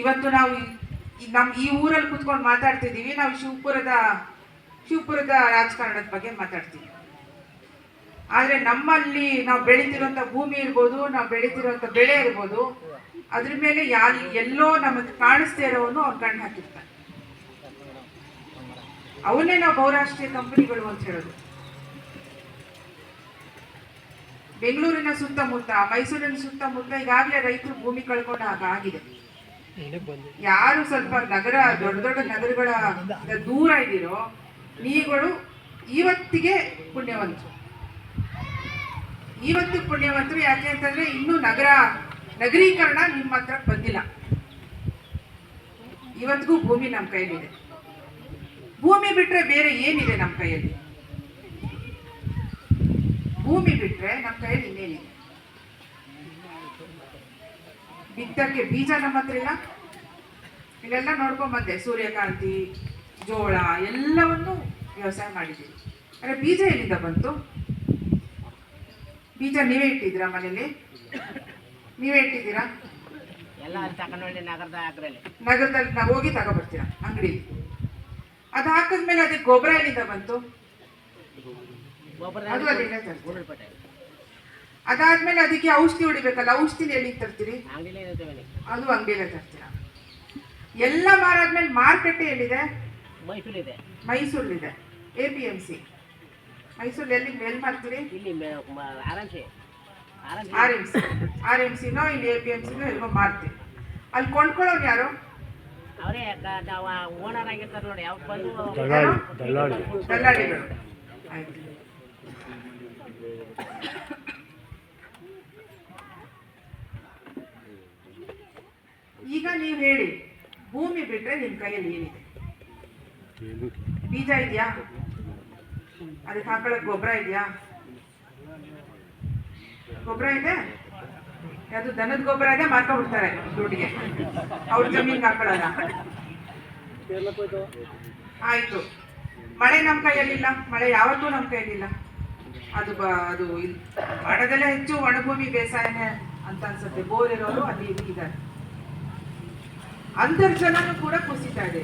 ಇವತ್ತು ನಾವು ನಮ್ಮ ನಮ್ ಈ ಊರಲ್ಲಿ ಕುತ್ಕೊಂಡು ಮಾತಾಡ್ತಿದ್ದೀವಿ. ನಾವು ಶಿವಪುರದ ಶಿವಪುರದ ರಾಜಕಾರಣದ ಬಗ್ಗೆ ಮಾತಾಡ್ತೀವಿ. ಆದರೆ ನಮ್ಮಲ್ಲಿ ನಾವು ಬೆಳೀತಿರೋಂಥ ಭೂಮಿ ಇರ್ಬೋದು, ನಾವು ಬೆಳೀತಿರೋಂಥ ಬೆಳೆ ಇರ್ಬೋದು, ಅದ್ರ ಮೇಲೆ ಯಾರು ಎಲ್ಲೋ ನಮಗೆ ಕಾಣಿಸ್ದೇ ಇರೋವನು ಅವ್ರು ಕಣ್ಣು ಹಾಕಿರ್ತಾನೆ. ಅವನ್ನೇ ನಾವು ಬಹುರಾಷ್ಟ್ರೀಯ ಕಂಪನಿಗಳು ಅಂತ ಹೇಳೋದು. ಬೆಂಗಳೂರಿನ ಸುತ್ತಮುತ್ತ, ಮೈಸೂರಿನ ಸುತ್ತಮುತ್ತ ಈಗಾಗಲೇ ರೈತರು ಭೂಮಿ ಕಳ್ಕೊಂಡು ಹಾಗಾಗಿದೆ ಯಾರು ಸ್ವಲ್ಪ ನಗರ, ದೊಡ್ಡ ದೊಡ್ಡ ನಗರಗಳ ದೂರ ಇದ್ದೀರೋ ನೀಗಳು ಇವತ್ತಿಗೆ ಪುಣ್ಯವಂತರು. ಇವತ್ತು ಪುಣ್ಯವಂತರು ಯಾಕೆ ಅಂತಂದ್ರೆ ಇನ್ನೂ ನಗರ, ನಗರೀಕರಣ ನಿಮ್ಮ ಹತ್ರ ಬಂದಿಲ್ಲ. ಇವತ್ತಿಗೂ ಭೂಮಿ ನಮ್ಮ ಕೈಯಲ್ಲಿದೆ. ಭೂಮಿ ಬಿಟ್ರೆ ಬೇರೆ ಏನಿದೆ ನಮ್ಮ ಕೈಯಲ್ಲಿ? ಭೂಮಿ ಬಿಟ್ರೆ ನಮ್ಮ ಕೈಯಲ್ಲಿ ಇನ್ನೇನಿದೆ? ಬಿತ್ತಕ್ಕೆ ಬೀಜ ನಮ್ಮ ಹತ್ರ ಇಲ್ಲ. ಇಲ್ಲೆಲ್ಲ ನೋಡ್ಕೊಂಡ್ ಬಂದೆ. ಸೂರ್ಯಕಾಂತಿ ಜೋಳ ಎಲ್ಲವನ್ನು ವ್ಯವಸಾಯ ಮಾಡಿದ್ದೀವಿ ಆದರೆ ಬೀಜ ಎಲ್ಲಿಂದ ಬಂತು? ಬೀಜ ನೀವೇ ಇಟ್ಟಿದ್ದೀರಾ ಮನೇಲಿ? ನೀವೇ ಇಟ್ಟಿದ್ದೀರಾ? ನಗರದಲ್ಲಿ ನಾವು ಹೋಗಿ ತಗೊಬರ್ತೀರಾ ಅಂಗಡಿ ಅದು ಹಾಕಿದ್ಮೇಲೆ ಅದಕ್ಕೆ ಗೊಬ್ಬರ ಎಲ್ಲಿಂದ ಬಂತು? ಅದು ಅಲ್ಲಿಂದ ಅದಾದ್ಮೇಲೆ ಅದಕ್ಕೆ ಔಷಧಿ ಹೊಡಿಬೇಕಲ್ಲ ಔಷಧಿನ ಎಲ್ಲಿ ತರ್ತೀರಿ? ಅದು ಅಂಗಡಿಯಲ್ಲೇ ತರ್ತೀರಾ? ಎಲ್ಲ ಮಾರಾದ್ಮೇಲೆ ಮಾರ್ಕೆಟ್ ಎಲ್ಲಿದೆ? ಮೈಸೂರು ಇದೆ ಮೈಸೂರಲ್ಲಿದೆ. ಎ ಪಿ ಎಂ ಸಿ ಮೈಸೂರಲ್ಲಿ ಎಲ್ಲಿ ಎಲ್ಲಿ ಮಾಡ್ತೀರಿ R M C. R M ಸಿನೋ ಇಲ್ಲಿ ಎ ಪಿ ಎಂ ಸಿನೋ ಎಲ್ಲೋ ಮಾರ್ತೀವಿ ಅಲ್ಲಿ ಕೊಂಡ್ಕೊಳ್ಳೋರು ಯಾರು? ಅವರೇ ನಾವು ಓನರ್ ಆಗಿರ್ತಾರೆ ನೋಡಿ ಅವ್ರು ಬಂದು ಯಾರು? ದಲ್ಲಾಳಿ. ದಲ್ಲಾಳಿಗಳು ಆಯ್ತು ಈಗ ನೀವು ಹೇಳಿ, ಭೂಮಿ ಬಿಟ್ರೆ ನಿಮ್ಮ ಕೈಯಲ್ಲಿ ಏನಿದೆ? ಬೀಜ ಇದೆಯಾ? ಅದಕ್ಕೆ ಹಾಕೊಳ್ಳೋಕೆ ಗೊಬ್ಬರ ಇದೆಯಾ? ಗೊಬ್ಬರ ಇದೆ? ಅದು ದನದ ಗೊಬ್ಬರ ಇದೆ, ಮಾರ್ಕೊಂಡ್ಬಿಡ್ತಾರೆ ದುಡ್ಡಿಗೆ. ಅವ್ರ ಜಮೀನ್ಗೆ ಹಾಕೊಳ್ಳಲ್ಲ ಆಯ್ತು. ಮಳೆ ನಮ್ಮ ಕೈಯಲ್ಲಿಲ್ಲ. ಮಳೆ ಯಾವತ್ತೂ ನಮ್ಮ ಕೈಯಲ್ಲಿಲ್ಲ. ಅದು ಅದು ಮಾಡೋದೆಲ್ಲ ಹೆಚ್ಚು ಒಣಭೂಮಿ ಬೇಸಾಯನೇ ಅಂತ ಅನ್ಸುತ್ತೆ. ಬೋರ್ ಇರೋರು ಅಲ್ಲಿ ಇದ್ದಾರೆ. ಅಂತರ್ಜಲನೂ ಕೂಡ ಕುಸಿತಾ ಇದೆ.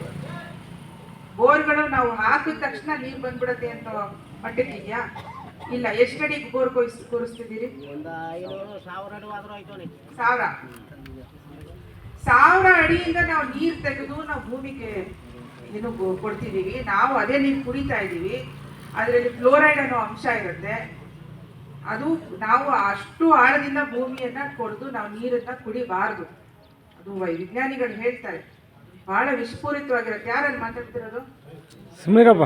ಬೋರ್ಗಳು ನಾವು ಹಾಕಿದ ತಕ್ಷಣ ನೀರು ಬಂದ್ಬಿಡತ್ತೆ ಅಂತ ಮಟ್ಟಕ್ಕಿದ್ಯಾ ಇಲ್ಲ ಎಷ್ಟಡಿ ಬೋರ್ ಕೊಯ್ಸ್ ಕೂರಿಸ್ತಿದ್ದೀರಿ? ಸಾವಿರ. ಸಾವಿರ ಅಡಿಯಿಂದ ನಾವು ನೀರು ತೆಗೆದು ನಾವು ಭೂಮಿಗೆ ಏನು ಕೊಡ್ತಿದ್ದೀವಿ. ನಾವು ಅದೇ ನೀರು ಕುಡಿತಾ ಇದ್ದೀವಿ. ಅದರಲ್ಲಿ ಫ್ಲೋರೈಡ್ ಅನ್ನೋ ಅಂಶ ಇರುತ್ತೆ. ಅದು ನಾವು ಅಷ್ಟು ಆಳದಿಂದ ಭೂಮಿಯನ್ನ ಕೊಡ್ದು ನಾವು ನೀರನ್ನ ಕುಡಿಬಾರ್ದು. ಅದು ವೈಜ್ಞಾನಿಗಳು ಹೇಳ್ತಾರೆ. ಬಹಳ ವಿಸ್ಫೋರಿತವಾಗಿರುತ್ತೆ. ಯಾರಲ್ಲಿ ಮಾತಾಡ್ತಿರೋದು? ಸುಮ್ಮನಿರಪ್ಪ